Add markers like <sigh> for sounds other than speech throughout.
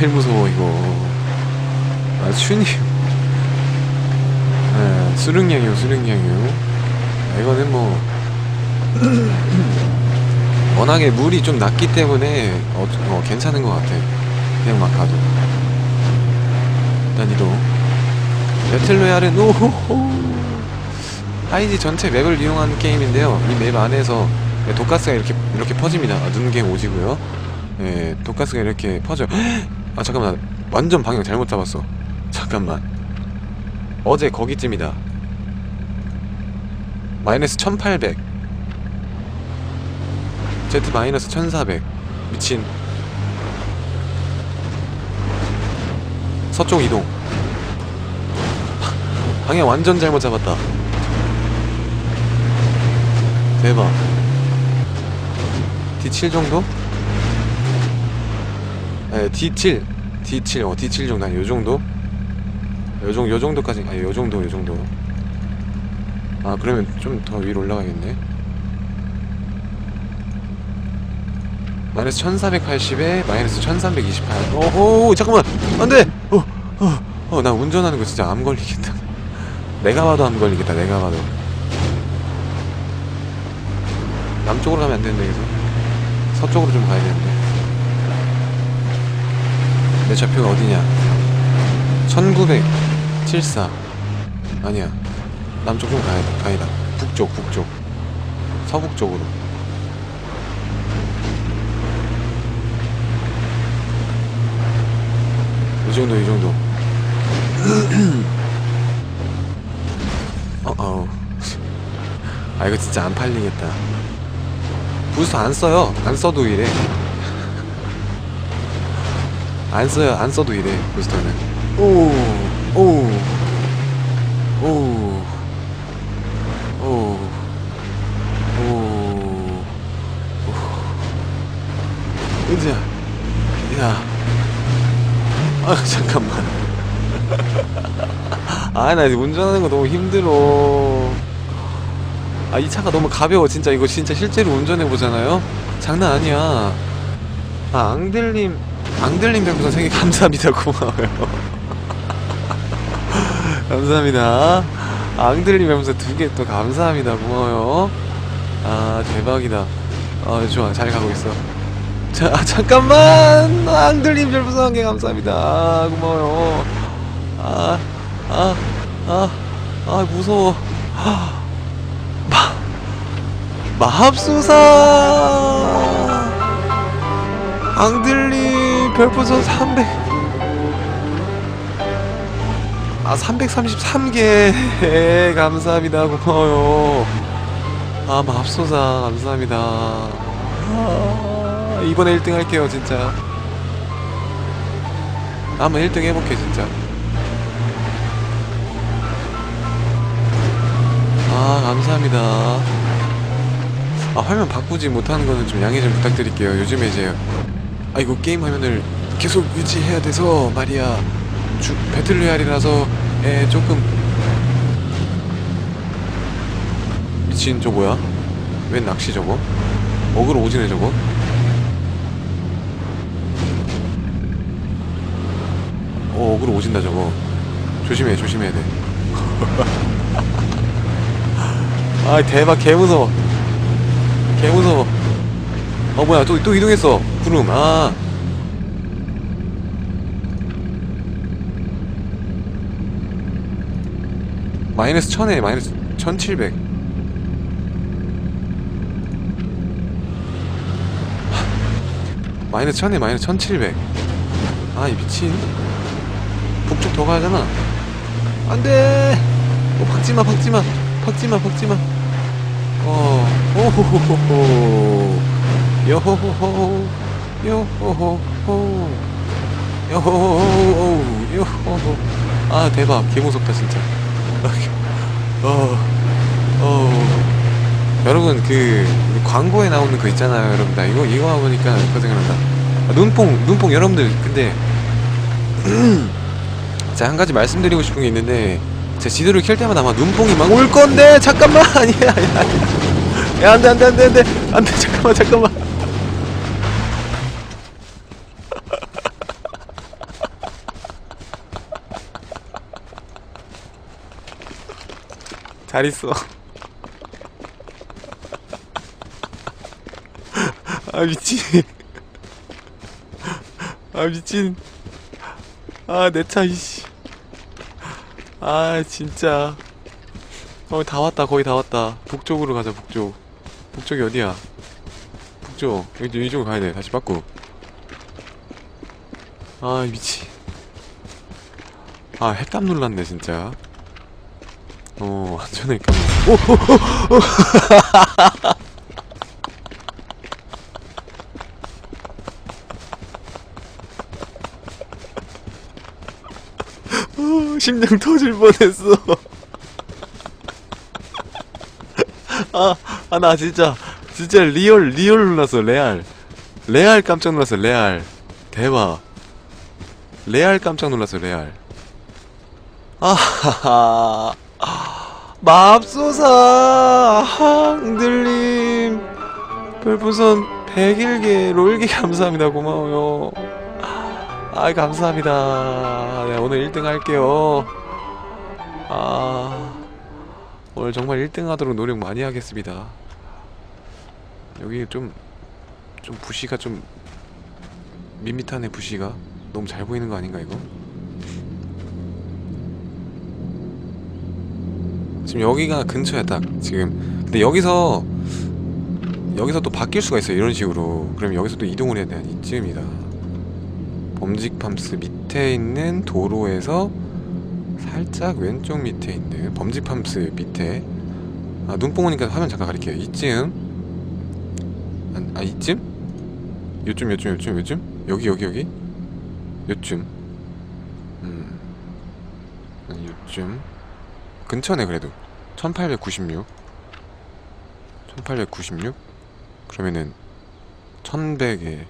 제일 무서워 이거. 아 춘이 네, 수륙량이요 수륙량이요. 아, 이거는 뭐 <clears throat> 워낙에 물이 좀 낮기 때문에 어, 어, 괜찮은 것 같아. 그냥 막 가도. 일단 이동. 배틀로얄은 오호호! 하이지 전체 맵을 이용한 게임인데요. 이 맵 안에서 네, 독가스가 이렇게 이렇게 퍼집니다. 아, 눈갱 오지고요. 예, 독가스가 이렇게 퍼져요 아 잠깐만. 완전 방향 잘못 잡았어. 잠깐만. 어제 거기쯤이다. 마이너스 1800 Z 마이너스 1400 미친. 서쪽 이동. 방향 완전 잘못 잡았다. 대박. D7 정도? 네, D7 D7 어 D7 정도 아니 요정도? 요정 요정도까지 아니 요정도 요정도. 아 그러면 좀 더 위로 올라가겠네. 마이너스 1480에 마이너스 1328 오호 잠깐만! 안돼! 어어어나 운전하는 거 진짜 암 걸리겠다. <laughs> 내가 봐도 암 걸리겠다 내가 봐도. 남쪽으로 가면 안 되는데 계속. 서쪽으로 좀 가야 되는데 내 좌표가 어디냐? 1974 아니야. 남쪽 좀 가야 돼. 가이다. 북쪽 북쪽. 서북 쪽으로. 이 정도 이 정도. <clears throat> 어 어우. 아 이거 진짜 안 팔리겠다. 부스터 안 써요. 안 써도 이래 안 써요 안 써도 이래 부스터는 오오오오 오, 오, 이제, 야, 아 잠깐만. <laughs> 아, 나 운전하는 거 너무 힘들어. 아, 이 차가 너무 가벼워. 진짜 이거 진짜 실제로 운전해 보잖아요. 장난 아니야. 아, 앙들님, 앙들님 별풍선 생일 감사합니다. <laughs> 고마워요. <laughs> 감사합니다. 앙들님 별풍선 두개 또 감사합니다. 고마워요. 아, 대박이다. 아, 좋아. 잘 가고 있어. 자, 아, <laughs> 잠깐만! 앙들님 별풍선 한개 감사합니다. 아, 고마워요. 아, 아, 아, 아, 무서워. <gasps> 마, 마합수사! 앙들님 별풍선 300. 아 333개. <laughs> 감사합니다. 고마워요. 아 맙소사. 감사합니다. 아, 이번에 1등 할게요 진짜. 한번 1등 해볼게 진짜. 아 감사합니다. 아 화면 바꾸지 못하는 거는 좀 양해 좀 부탁드릴게요. 요즘에 이제 아 이거 게임 화면을 계속 유지해야 돼서 말이야. 주, 배틀로얄이라서 에 조금. 미친 저 뭐야? 웬 낚시 저거? 어그로 오지네 저거? 어 어그로 오진다 저거. 조심해 조심해야 돼. <laughs> 아 대박. 개무서워. 개무서워 어 뭐야 또, 또 이동했어. 구름. 아. 마이너스 천에 마이너스 천칠백. 마이너스 천에 마이너스 천칠백. 아이 미친. 북쪽 더 가야잖아. 안돼! 어 박지마 박지마. 박지마 박지마. 어. 오호호호호 요호호호 요호호호 요호호호 요호호 아 대박. 개무섭다 진짜. <laughs> 어, 어. 여러분 그 광고에 나오는 거 있잖아요, 여러분. 나 이거 이거 보니까 그거 생각난다. 아, 눈뽕, 눈뽕 여러분들. 근데 <clears throat> 제가 한 가지 말씀드리고 싶은 게 있는데 제 지도를 켤 때마다 아마 눈뽕이 막 올 건데? 잠깐만! <laughs> 아니야 아니야 아니야. 야 안돼 안돼 안돼 안돼. 안돼 잠깐만 잠깐만 잘 있어. 아 미친. 아 미친. 아 내 차 이씨. 아 진짜. 어 다 왔다 거의 다 왔다. 북쪽으로 가자 북쪽. 북쪽이 어디야? 북쪽. 여기 이쪽으로 가야 돼. 다시 바꾸. 아 미치. 아 핵감 놀랐네 진짜. 어 완전 핵감. 오, 오, 심장 터질 뻔했어. <laughs> 아, 아, 나 진짜, 진짜 리얼, 리얼 놀랐어, 레알. 레알 깜짝 놀랐어, 레알. 대박. 레알 깜짝 놀랐어, 레알. 아하하. <laughs> 맙소사, 항들님. 별풍선 101개, 롤기 감사합니다. 고마워요. 아, 감사합니다. 네, 오늘 1등 할게요. 아, 오늘 정말 1등 하도록 노력 많이 하겠습니다. 여기 좀, 좀 부시가 좀 밋밋하네, 부시가. 너무 잘 보이는 거 아닌가, 이거? 지금 여기가 근처야, 딱. 지금. 근데 여기서, 여기서 또 바뀔 수가 있어요, 이런 식으로. 그럼 여기서 또 이동을 해야 돼. 이쯤이다. 범직팜스 밑에 있는 도로에서 살짝 왼쪽 밑에 있는 범직팜스 밑에 아 눈뽕 오니까 화면 잠깐 가릴게요 이쯤 아, 아 이쯤? 요쯤 요쯤 요쯤 요쯤? 여기 여기 여기? 요쯤 음 요쯤 근처네 그래도 1896 1896 그러면은 1100에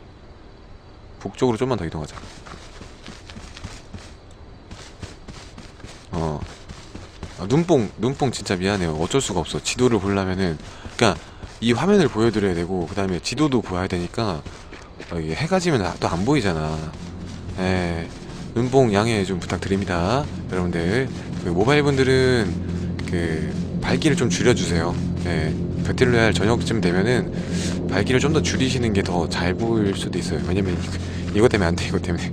북쪽으로 좀만 더 이동하자. 어. 아, 눈뽕, 눈뽕 진짜 미안해요. 어쩔 수가 없어. 지도를 보려면은, 그니까, 이 화면을 보여드려야 되고, 그 다음에 지도도 보여야 되니까, 어, 이게 해가 지면 또 안 보이잖아. 에, 눈뽕 양해 좀 부탁드립니다. 여러분들. 그 모바일 분들은, 그, 밝기를 좀 줄여주세요. 예. 배틀로얄 저녁쯤 되면은, 밝기를 좀 더 줄이시는 게 더 잘 보일 수도 있어요. 왜냐면 이거, 때문에 안 돼, 이거 때문에.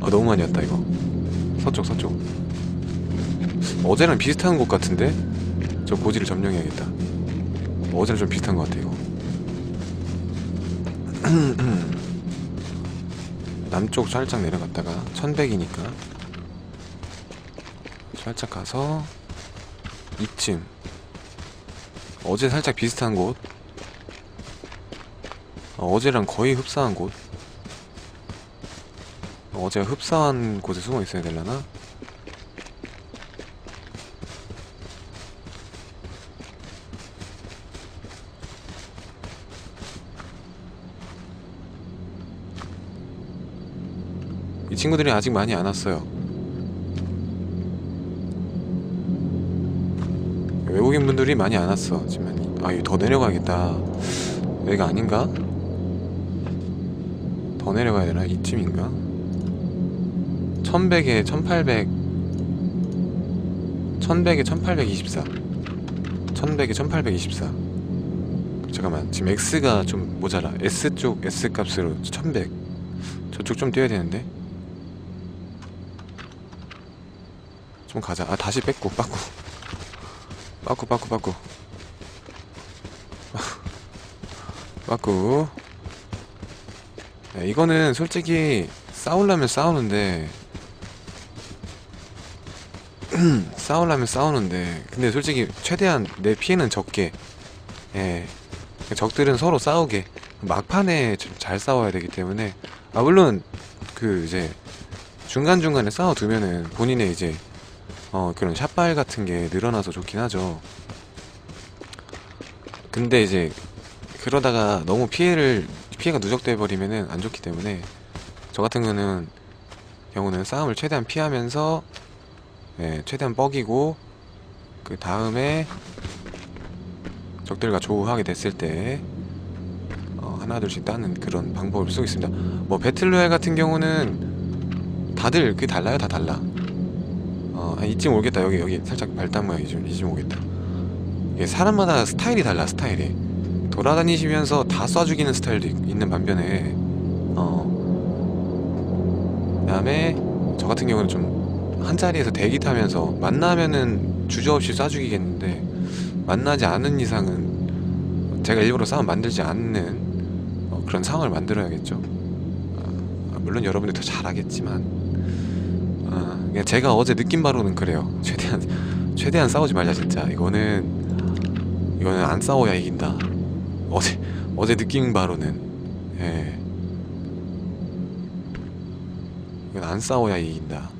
아, <laughs> 너무 많이 왔다, 이거. 서쪽, 서쪽. 어제랑 비슷한 곳 같은데? 저 고지를 점령해야겠다. 어제랑 좀 비슷한 것 같아, 이거. <clears throat> 남쪽 살짝 내려갔다가, 1100이니까. 살짝 가서, 이쯤. 어제 살짝 비슷한 곳 어, 어제랑 거의 흡사한 곳 어, 어제가 흡사한 곳에 숨어 있어야 되려나? 이 친구들이 아직 많이 안 왔어요 외국인 분들이 많이 안 왔어 지금. 아 이거 더 내려가야겠다 여기가 아닌가? 더 내려가야 되나? 이쯤인가? 1100에 1800 1100에 1824 1100에 1824 잠깐만 지금 X가 좀 모자라 S쪽 S 값으로 1100 저쪽 좀 뛰어야 되는데 좀 가자 아 다시 뺏고 빠꾸 빠꾸 빠꾸 빠꾸. <laughs> 빠꾸. 네, 이거는 솔직히 싸우려면 싸우는데. <clears throat> 싸우려면 싸우는데. 근데 솔직히 최대한 내 피해는 적게. 예. 적들은 서로 싸우게. 막판에 좀잘 싸워야 되기 때문에. 아 물론 그 이제 중간중간에 싸워두면은 본인의 이제 어 그런 샷발 같은 게 늘어나서 좋긴 하죠 근데 이제 그러다가 너무 피해를 피해가 누적돼 버리면은 안 좋기 때문에 저 같은 경우는 경우는 싸움을 최대한 피하면서 예, 최대한 뻐기고 그 다음에 적들과 조우하게 됐을 때 어, 하나 둘씩 따는 그런 방법을 쓰고 있습니다. 뭐 배틀로얄 같은 경우는 다들 그게 달라요, 다 달라. 어, 한 이쯤 오겠다. 여기 여기 살짝 발단 모양이 좀 이쯤 오겠다. 이게 사람마다 스타일이 달라 스타일이. 돌아다니시면서 다 쏴 죽이는 스타일도 있- 있는 반면에 어. 그다음에 저 같은 경우는 좀 한 자리에서 대기 타면서 만나면은 주저없이 쏴 죽이겠는데 만나지 않은 이상은 제가 일부러 싸움 만들지 않는 어, 그런 상황을 만들어야겠죠. 아, 물론 여러분들 더 잘하겠지만 아, 그냥 제가 어제 느낀 바로는 그래요. 최대한 최대한 싸우지 말자 진짜. 이거는 이거는 안 싸워야 이긴다. 어제 어제 느낀 바로는 예. 이건 안 싸워야 이긴다.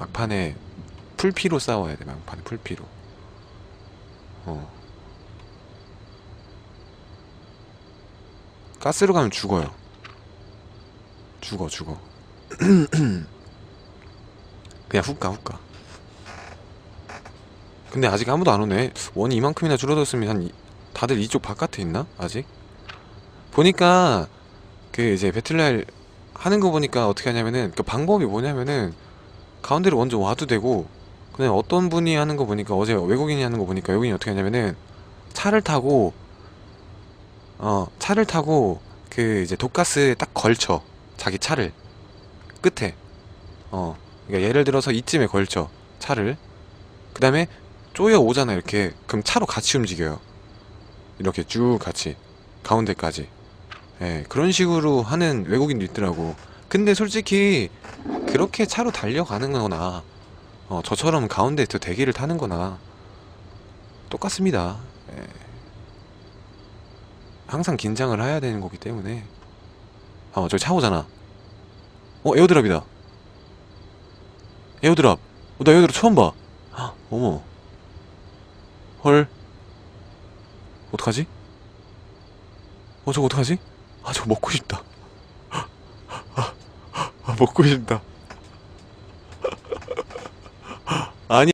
막판에 풀피로 싸워야 돼. 막판에 풀피로. 어. 가스로 가면 죽어요. 죽어 죽어. <clears throat> 그냥 훅 가, 훅 가. 근데 아직 아무도 안 오네. 원이 이만큼이나 줄어들었으면 한 이- 다들 이쪽 바깥에 있나? 아직? 보니까 그 이제 배틀날 하는 거 보니까 어떻게 하냐면은 그 방법이 뭐냐면은 가운데로 먼저 와도 되고 그냥 어떤 분이 하는 거 보니까 어제 외국인이 하는 거 보니까 외국인이 어떻게 하냐면은 차를 타고 어 차를 타고 그 이제 독가스에 딱 걸쳐 자기 차를 끝에 어 그러니까 예를 들어서 이쯤에 걸쳐 차를. 그 다음에 쪼여 오잖아 이렇게. 그럼 차로 같이 움직여요. 이렇게 쭉 같이 가운데까지. 예 그런 식으로 하는 외국인도 있더라고. 근데 솔직히 그렇게 차로 달려가는 거나 어 저처럼 가운데 또 대기를 타는 거나 똑같습니다. 예. 항상 긴장을 해야 되는 거기 때문에. 어 저기 차 오잖아. 어 에어드랍이다 에어드랍. 어, 나 에어드랍 처음 봐. 어머. 헐. 어떡하지? 어 저거 어떡하지? 아 저거 먹고 싶다. 아, <laughs> 아 먹고 싶다. <laughs> 아니.